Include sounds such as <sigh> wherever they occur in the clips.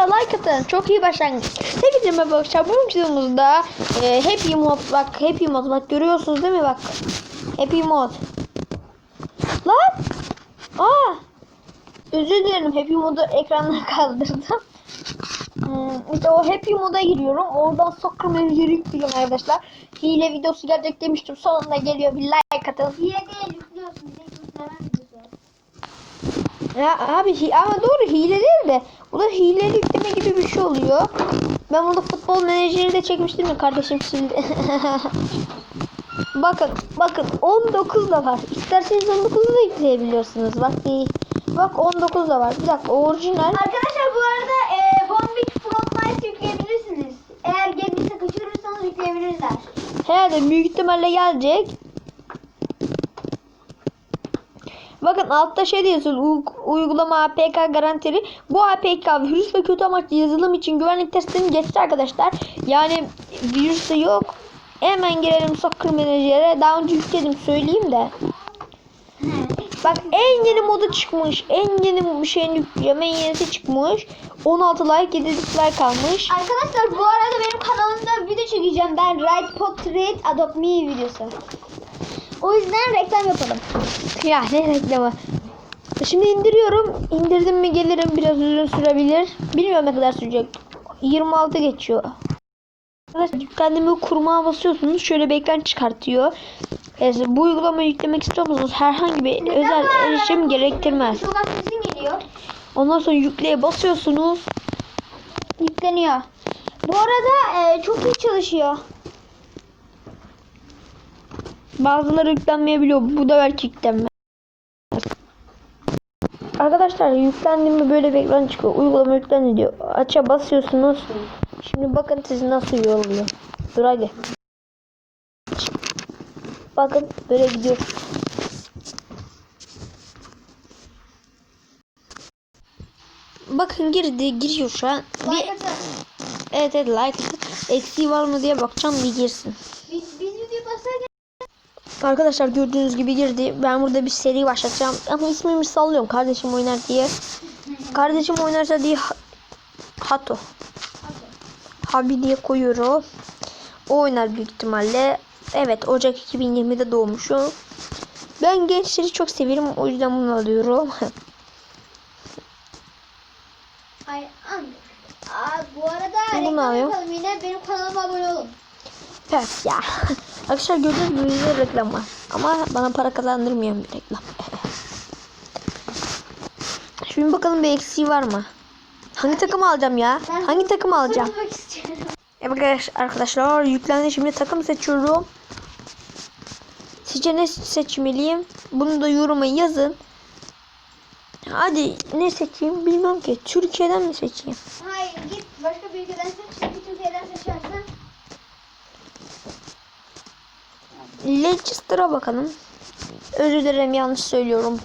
Arkadaşlar like atın. Çok iyi başlangıç. Hepinize merhaba arkadaşlar. Bu videomuzda e, Happy Mod bak Happy Mod bak görüyorsunuz değil mi bak. Happy Mod. Lan. Aa. Özür dilerim Happy Mod'u ekrandan <laughs> kaldırdım. Hmm, işte o Happy Mod'a giriyorum. Oradan soccer menajeri yüklüyorum arkadaşlar. Hile videosu gelecek demiştim. Sonunda geliyor. Bir like atın. Hile değil yüklüyorsun. Ya abi ama doğru hile değil de bu da hileli yükleme gibi bir şey oluyor. Ben burada futbol menajeri de çekmiştim ya kardeşim sildi. <laughs> bakın bakın 19 da var. İsterseniz 19'u da yükleyebiliyorsunuz. Bak iyi. Bak 19 da var. Bir dakika orijinal. Arkadaşlar bu arada e, Bombik Frontline yükleyebilirsiniz. Eğer gelirse kaçırırsanız yükleyebilirler. Herhalde büyük ihtimalle gelecek. Bakın altta şey diyor u- uygulama APK garantili. Bu APK virüs ve kötü amaçlı yazılım için güvenlik testini geçti arkadaşlar. Yani virüs de yok. Hemen girelim Soccer Manager'e. Daha önce yükledim söyleyeyim de. Bak en yeni modu çıkmış. En yeni şeyin yükleme en yenisi çıkmış. 16 like 7 like almış. Arkadaşlar bu arada benim kanalımda video çekeceğim. Ben Right Portrait Adopt Me videosu. O yüzden reklam yapalım. Ya ne reklamı. Şimdi indiriyorum. İndirdim mi gelirim biraz uzun sürebilir. Bilmiyorum ne kadar sürecek. 26 geçiyor. Arkadaşlar kendimi kurmağa basıyorsunuz. Şöyle bir ekran çıkartıyor. Evet, bu uygulamayı yüklemek istiyor musunuz? Herhangi bir özel erişim gerektirmez. Ondan sonra yükleye basıyorsunuz. Yükleniyor. Bu arada e, çok iyi çalışıyor. Bazıları yüklenmeyebiliyor. Bu da belki yüklenmez. Arkadaşlar yüklendi mi böyle bir ekran çıkıyor. Uygulama yüklendi diyor. Aça basıyorsunuz. Şimdi bakın sizi nasıl yolluyor. Dur hadi. Bakın böyle gidiyor. Bakın girdi giriyor şu an. Bir, evet evet like. Eksiği var mı diye bakacağım bir girsin. Arkadaşlar gördüğünüz gibi girdi. Ben burada bir seri başlatacağım. Ama ismimi sallıyorum. Kardeşim oynar diye. Kardeşim oynarsa diye Ha- Hato. Habi diye koyuyorum. O oynar büyük ihtimalle. Evet Ocak 2020'de doğmuşum. Ben gençleri çok severim. O yüzden bunu alıyorum. <laughs> Ay, an. Aa, bu arada Bunu alıyorum. yine. Benim kanalıma abone olun. Pef ya. <laughs> Arkadaşlar gördüğünüz gibi bir reklam var. Ama bana para kazandırmayan bir reklam. <laughs> Şimdi bakalım bir eksiği var mı? Hangi takım alacağım ya? Ben Hangi takım alacağım? Evet arkadaş- arkadaşlar yüklendi şimdi takım seçiyorum. Sizce ne seçmeliyim? Bunu da yoruma yazın. Hadi ne seçeyim bilmiyorum ki. Türkiye'den mi seçeyim? Hayır git başka bir ülkeden seç. Leicester'a bakalım. Özür dilerim yanlış söylüyorum.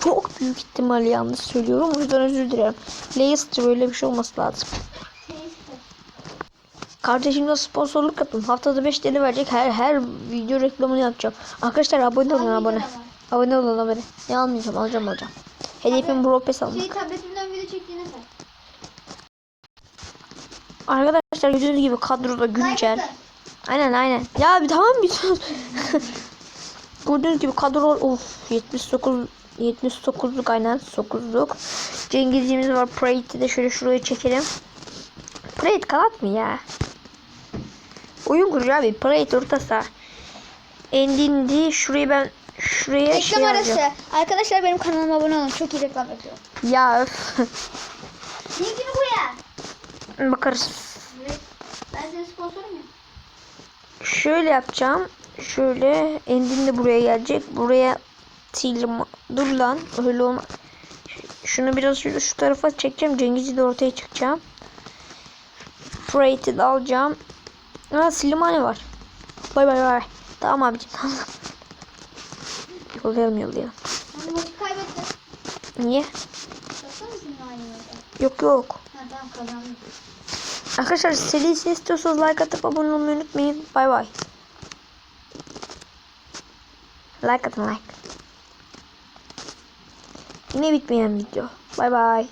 Çok büyük ihtimalle yanlış söylüyorum. O yüzden özür dilerim. Leicester böyle bir şey olması lazım. Kardeşimle sponsorluk yaptım. Haftada 5 TL verecek. Her her video reklamını yapacağım. Arkadaşlar abone olun abone. Abone olun abone. Ne almayacağım alacağım alacağım. Hedefim Bro Pass almak. Şey tabletimden video çektiğine sen. Arkadaşlar gördüğünüz gibi kadroda güncel. Aynen aynen. Ya bir tamam bir. <laughs> Gördüğünüz gibi kadro of 79 79'luk aynen 9'luk. Cengizciğimiz var. Prate'i de şöyle şuraya çekelim. Prate kanat mı ya? Oyun kurucu abi. Prate orta saha. Endindi. Şurayı ben şuraya Reklam şey arası. alacağım. Arkadaşlar benim kanalıma abone olun. Çok iyi reklam yapıyorum. Ya <laughs> öf. Linkini buraya. Bakarız. Evet. Ben senin sponsorum ya. Şöyle yapacağım. Şöyle endin de buraya gelecek. Buraya sildim. Dur lan. Öyle olma. Şunu biraz şöyle şu tarafa çekeceğim. Cengiz'i de ortaya çıkacağım. Prate'i de alacağım. Aa Slimani var. Bay bay bay. Tamam abicim. Tamam. <laughs> yollayalım yollayalım. Kaybettim. Niye? Yok yok. Ha tamam kazandım. Arkadaşlar serisini istiyorsanız like atıp abone olmayı unutmayın. Bay bay. Like atın like. Yine bitmeyen video. Bay bay.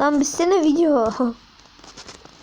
Lan bizsene video. <laughs>